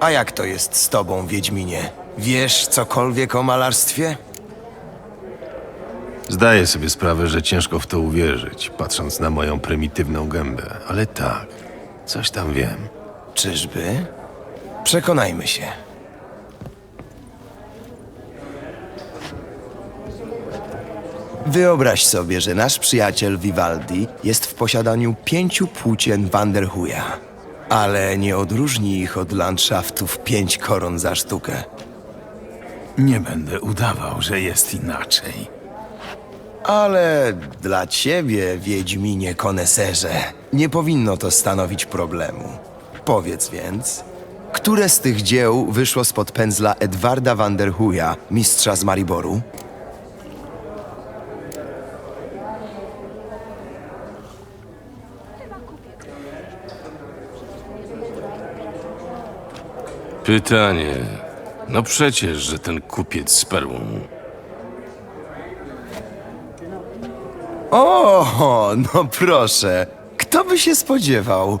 A jak to jest z tobą, Wiedźminie? Wiesz cokolwiek o malarstwie? Zdaję sobie sprawę, że ciężko w to uwierzyć, patrząc na moją prymitywną gębę, ale tak, coś tam wiem. Czyżby? Przekonajmy się. Wyobraź sobie, że nasz przyjaciel Vivaldi jest w posiadaniu pięciu płócien Vanderhuja, ale nie odróżni ich od landschaftów pięć koron za sztukę. Nie będę udawał, że jest inaczej. Ale dla ciebie, Wiedźminie koneserze, nie powinno to stanowić problemu. Powiedz więc, które z tych dzieł wyszło spod pędzla Edwarda van der Huya, mistrza z Mariboru? Pytanie. No przecież, że ten kupiec z perłą. O, no proszę, kto by się spodziewał?